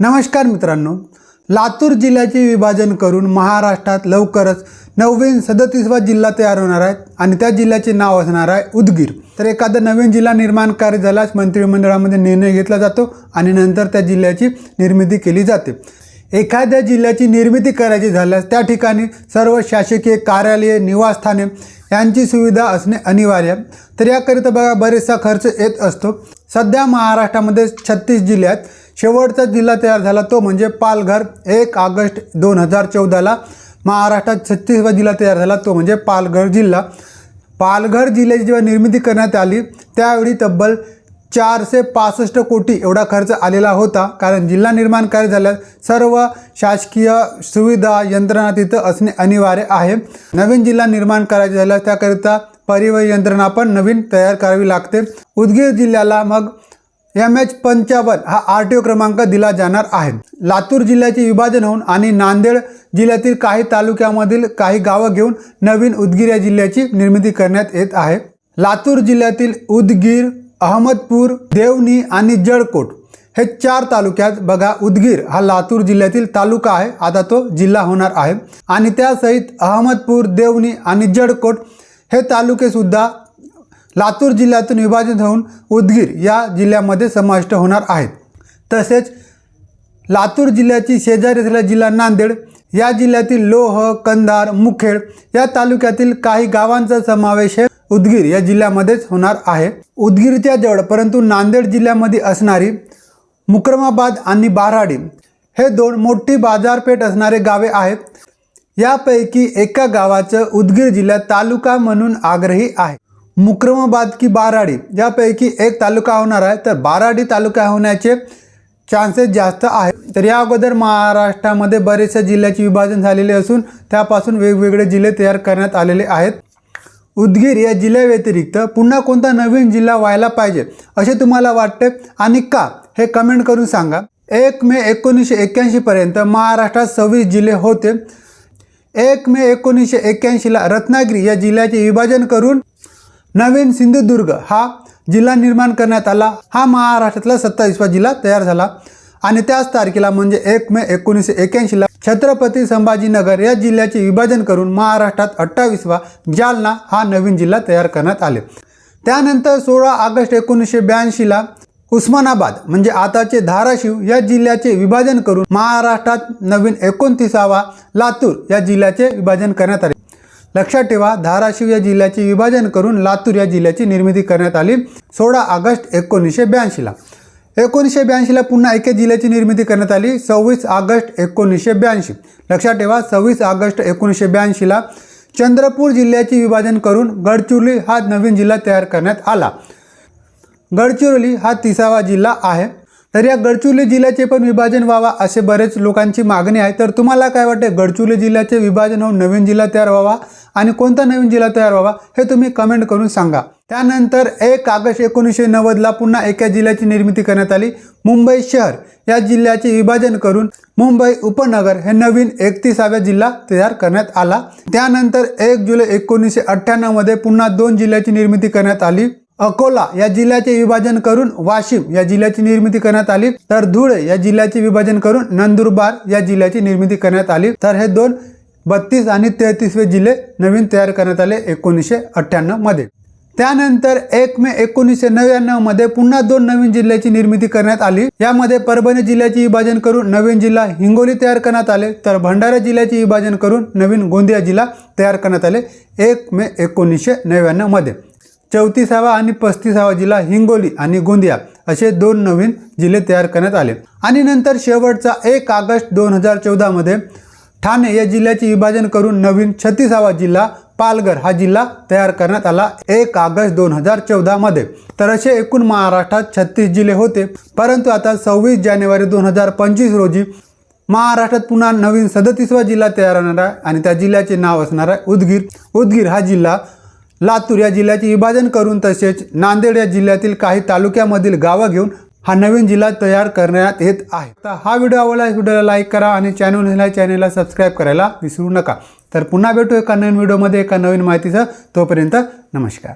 नमस्कार मित्रांनो लातूर जिल्ह्याचे विभाजन करून महाराष्ट्रात लवकरच नवीन सदतीसवा जिल्हा तयार होणार आहे आणि त्या जिल्ह्याचे नाव असणार आहे उदगीर. तर एखादा नवीन जिल्हा निर्माण कार्य झाल्यास मंत्रिमंडळामध्ये निर्णय घेतला जातो आणि नंतर त्या जिल्ह्याची निर्मिती केली जाते. एखाद्या जिल्ह्याची निर्मिती करायची झाल्यास त्या ठिकाणी सर्व शासकीय कार्यालये निवासस्थाने यांची सुविधा असणे अनिवार्य. तर याकरिता बघा बरेचसा खर्च येत असतो. सध्या महाराष्ट्रामध्ये छत्तीस जिल्ह्यात शेवटचा जिल्हा तयार झाला तो म्हणजे पालघर. एक ऑगस्ट दोन हजार चौदाला महाराष्ट्रात छत्तीसवा जिल्हा तयार झाला तो म्हणजे पालघर जिल्हा. पालघर जिल्ह्याची जेव्हा निर्मिती करण्यात आली त्यावेळी तब्बल चारशे पासष्ट कोटी एवढा खर्च आलेला होता. कारण जिल्हा निर्माण कार्य झाल्यास सर्व शासकीय सुविधा यंत्रणा तिथं असणे अनिवार्य आहे. नवीन जिल्हा निर्माण करायचे झाल्यास त्याकरिता परिवहन यंत्रणा पण नवीन तयार करावी लागते. उदगीर जिल्ह्याला मग एम एच पंचावन्न हा आर टी ओ क्रमांक दिला जाणार आहे. लातूर जिल्ह्याचे विभाजन होऊन आणि नांदेड जिल्ह्यातील काही तालुक्यामधील काही गावं घेऊन नवीन उदगीर या जिल्ह्याची निर्मिती करण्यात येत आहे. लातूर जिल्ह्यातील उदगीर अहमदपूर देवणी आणि जळकोट हे चार तालुक्यात बघा उदगीर हा लातूर जिल्ह्यातील तालुका आहे. आता तो जिल्हा होणार आहे. आणि त्यासहित अहमदपूर देवणी आणि जळकोट हे तालुकेसुद्धा लातूर जिल्ह्यातून विभाजित होऊन उदगीर या जिल्ह्यामध्ये समाविष्ट होणार आहेत. तसेच लातूर जिल्ह्याची शेजारी असलेला जिल्हा नांदेड या जिल्ह्यातील लोह कंधार मुखेड या तालुक्यातील काही गावांचा समावेश हे उदगीर या जिल्ह्यामध्येच होणार आहे. उदगीरच्या जवळ परंतु नांदेड जिल्ह्यामध्ये असणारी मुक्रमाबाद आणि बाराडी हे दोन मोठी बाजारपेठ असणारे गावे आहेत. यापैकी एका गावाचं उदगीर जिल्ह्यात तालुका म्हणून आग्रही आहे. मुक्रमाबाद की बाराडी यापैकी एक तालुका होणार आहे. तर बाराडी तालुका होण्याचे चान्सेस जास्त आहे तर या अगोदर महाराष्ट्रामध्ये बरेचशा जिल्ह्याचे विभाजन झालेले असून त्यापासून वेगवेगळे जिल्हे तयार करण्यात आलेले आहेत. उदगीर या जिल्ह्याव्यतिरिक्त पुन्हा कोणता नवीन जिल्हा व्हायला पाहिजे असे तुम्हाला वाटते? आणि का? हे कमेंट करून सांगा. एक मे एकोणीसशे एक्क्याऐंशीपर्यंत महाराष्ट्रात सव्वीस जिल्हे होते. एक मे एकोणीसशे एक्क्याऐंशीला रत्नागिरी या जिल्ह्याचे विभाजन करून नवीन सिंधुदुर्ग हा जिल्हा निर्माण करण्यात आला. हा महाराष्ट्रातला सत्तावीसवा जिल्हा तयार झाला. आणि त्याच तारखेला म्हणजे एक मे एकोणीसशे एक्क्याऐंशीला छत्रपती संभाजीनगर या जिल्ह्याचे विभाजन करून महाराष्ट्रात अठ्ठावीसवा जालना हा नवीन जिल्हा तयार करण्यात आले. त्यानंतर सोळा ऑगस्ट एकोणीसशे ब्याऐंशीला उस्मानाबाद म्हणजे आताचे धाराशिव या जिल्ह्याचे विभाजन करून महाराष्ट्रात नवीन एकोणतीसावा लातूर या जिल्ह्याचे विभाजन करण्यात आले. लक्षात ठेवा धाराशिव या जिल्ह्याचे विभाजन करून लातूर या जिल्ह्याची निर्मिती करण्यात आली. सोळा ऑगस्ट एकोणीसशे ब्याऐंशीला एकोणीसशे ब्याऐंशीला पुन्हा एका जिल्ह्याची निर्मिती करण्यात आली. सव्वीस ऑगस्ट एकोणीसशे ब्याऐंशी. लक्षात ठेवा सव्वीस ऑगस्ट एकोणीसशे ब्याऐंशीला चंद्रपूर जिल्ह्याचे विभाजन करून गडचिरोली हा नवीन जिल्हा तयार करण्यात आला. गडचिरोली हा तिसावा जिल्हा आहे. तर या गडचिरोली जिल्ह्याचे पण विभाजन व्हावा असे बरेच लोकांची मागणी आहे. तर तुम्हाला काय वाटते गडचिरोली जिल्ह्याचे विभाजन होऊन नवीन जिल्हा तयार व्हावा आणि कोणता नवीन जिल्हा तयार व्हावा हे तुम्ही कमेंट करून सांगा. त्यानंतर एक ऑगस्ट एकोणीसशे नव्वदला पुन्हा एका जिल्ह्याची निर्मिती करण्यात आली. मुंबई शहर या जिल्ह्याचे विभाजन करून मुंबई उपनगर हे नवीन एकतीसाव्या जिल्हा तयार करण्यात आला. त्यानंतर एक जुलै एकोणीसशे अठ्ठ्याण्णवमध्ये पुन्हा दोन जिल्ह्याची निर्मिती करण्यात आली. अकोला या जिल्ह्याचे विभाजन करून वाशिम या जिल्ह्याची निर्मिती करण्यात आली. तर धुळे या जिल्ह्याचे विभाजन करून नंदुरबार या जिल्ह्याची निर्मिती करण्यात आली. तर हे दोन बत्तीस आणि तेहतीसवे जिल्हे नवीन तयार करण्यात आले एकोणीसशे अठ्ठ्याण्णवमध्ये. त्यानंतर एक मे एकोणीसशे नव्याण्णवमध्ये पुन्हा दोन नवीन जिल्ह्याची निर्मिती करण्यात आली. यामध्ये परभणी जिल्ह्याचे विभाजन करून नवीन जिल्हा हिंगोली तयार करण्यात आले. तर भंडारा जिल्ह्याचे विभाजन करून नवीन गोंदिया जिल्हा तयार करण्यात आले. एक मे एकोणीसशे नव्याण्णवमध्ये. चौतीसावा आणि पस्तीसावा जिल्हा हिंगोली आणि गोंदिया असे दोन नवीन जिल्हे तयार करण्यात आले. आणि नंतर शेवटचा एक ऑगस्ट दोन हजार चौदामध्ये ठाणे या जिल्ह्याचे विभाजन करून नवीन छत्तीसावा जिल्हा पालघर हा जिल्हा तयार करण्यात आला एक ऑगस्ट दोन हजार चौदामध्ये तर असे एकूण महाराष्ट्रात छत्तीस जिल्हे होते. परंतु आता सव्वीस जानेवारी दोन हजार पंचवीस रोजी महाराष्ट्रात पुन्हा नवीन सदतीसवा जिल्हा तयार होणार आहे आणि त्या जिल्ह्याचे नाव असणार आहे उदगीर. उदगीर हा जिल्हा लातूर या जिल्ह्याचे विभाजन करून तसेच नांदेड या जिल्ह्यातील काही तालुक्यामधील गावं घेऊन हा नवीन जिल्हा तयार करण्यात येत आहे. तर हा व्हिडिओ आवडला व्हिडिओला लाईक करा आणि चॅनल चॅनेलला सबस्क्राईब करायला विसरू नका. तर पुन्हा भेटू एका नवीन व्हिडिओमध्ये एका नवीन माहितीसह. तोपर्यंत नमस्कार.